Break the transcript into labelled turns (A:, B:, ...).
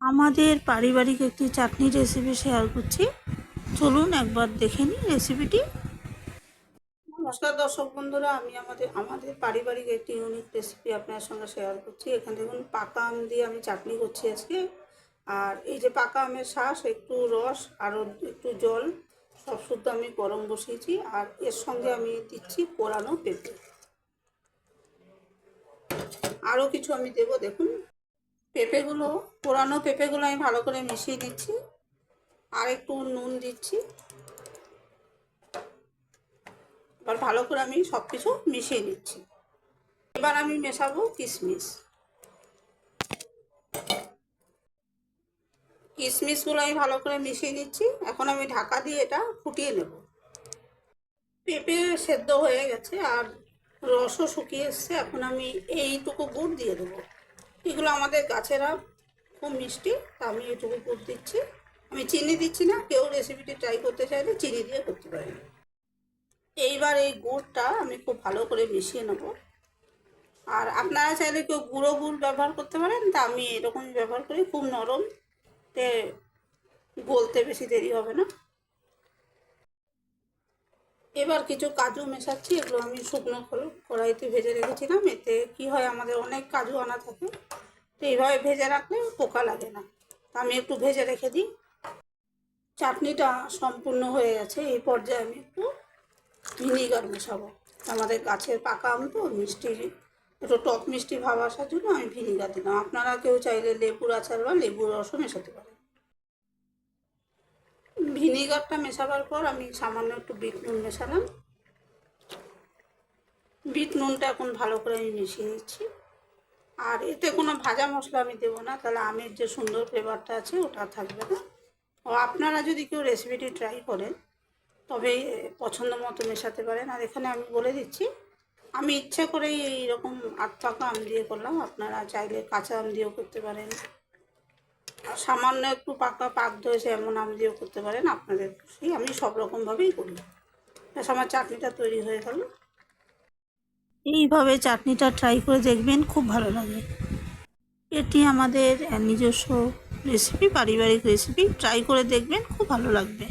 A: আমাদের পারিবারিক একটি চাটনি রেসিপি শেয়ার করছি। চলুন একবার দেখে নিই রেসিপিটি নমস্কার দর্শক বন্ধুরা, আমি আমাদের আমাদের পারিবারিক একটি ইউনিক রেসিপি আপনার সঙ্গে শেয়ার করছি। এখানে দেখুন, পাকা আম দিয়ে আমি চাটনি করছি আজকে। আর এই যে পাকা আমের শ্বাস একটু রস আরও একটু জল, সব শুদ্ধ আমি গরম বসিয়েছি। আর এর সঙ্গে আমি দিচ্ছি কোরানো পেঁপে। আরও কিছু আমি দেবো, দেখুন। পেঁপেগুলো, পোড়ানো পেঁপেগুলো আমি ভালো করে মিশিয়ে দিচ্ছি। আর একটু নুন দিচ্ছি। এবার ভালো করে আমি সব কিছু মিশিয়ে নিচ্ছি। এবার আমি মেশাবো কিশমিশ কিশমিশগুলো আমি ভালো করে মিশিয়ে নিচ্ছি। এখন আমি ঢাকা দিয়ে এটা ফুটিয়ে নেব। পেঁপে সেদ্ধ হয়ে গেছে আর রসও শুকিয়ে এসছে। এখন আমি এইটুকু গুড় দিয়ে দেবো। এগুলো আমাদের গাছেরা খুব মিষ্টি, তা আমি এটুকু গুড় দিচ্ছি। আমি চিনি দিচ্ছি না, কেউ রেসিপিটি ট্রাই করতে চাইলে চিনি দিয়ে করতে পারেন। এইবার এই গুড়টা আমি খুব ভালো করে মিশিয়ে নেব। আর আপনারা চাইলে কেউ গুঁড়ো গুড় ব্যবহার করতে পারেন, তা আমি এরকমই ব্যবহার করি, খুব নরম। তে গলতে বেশি দেরি হবে না। এবার কিছু কাজু মেশাচ্ছি, এগুলো আমি শুকনো খোল- কড়াইতে ভেজে রেখেছিলাম, এতে কি হয় আমাদের অনেক কাজু আনা থাকে, তো এইভাবে ভেজে রাখলে পোকা লাগে না। আমি একটু ভেজে রেখে দিই। চাটনিটা সম্পূর্ণ হয়ে গেছে, এই পর্যায়ে আমি একটু ভিনিগার মেশাবো। আমাদের গাছের পাকা আম তো, মিষ্টি, একটু টক মিষ্টি ভাব আসার জন্য আমি ভিনিগার দিলাম। আপনারা কেউ চাইলে লেবুর আচার বা লেবুর রসও মেশাতে পারেন। ভিনিগারটা মেশাবার পর আমি সামান্য একটু বিট নুন মেশালাম। বিট নুনটা এখন ভালো করে আমি মিশিয়ে নিচ্ছি। আর এতে কোনো ভাজা মশলা আমি দেবো না, তাহলে আমের যে সুন্দর ফ্লেভারটা আছে ওটা থাকবে না। ও আপনারা যদি কেউ রেসিপিটি ট্রাই করেন, তবে পছন্দ মতো মেশাতে পারেন। আর এখানে আমি বলে দিচ্ছি, আমি ইচ্ছে করেই এইরকম পাকা আম দিয়ে করলাম। আপনারা চাইলে কাঁচা আম দিয়েও করতে পারেন। সামান্য একটু পাকা পাক ধরেছে এমন আম দিয়েও করতে পারেন, আপনাদের খুশি। আমি সব রকমভাবেই করি। ব্যাস আমার চাটনিটা তৈরি হয়ে গেল। এইভাবে চাটনিটা ট্রাই করে দেখবেন, খুব ভালো লাগে। এটি আমাদের নিজস্ব রেসিপি পারিবারিক রেসিপি ট্রাই করে দেখবেন, খুব ভালো লাগবে।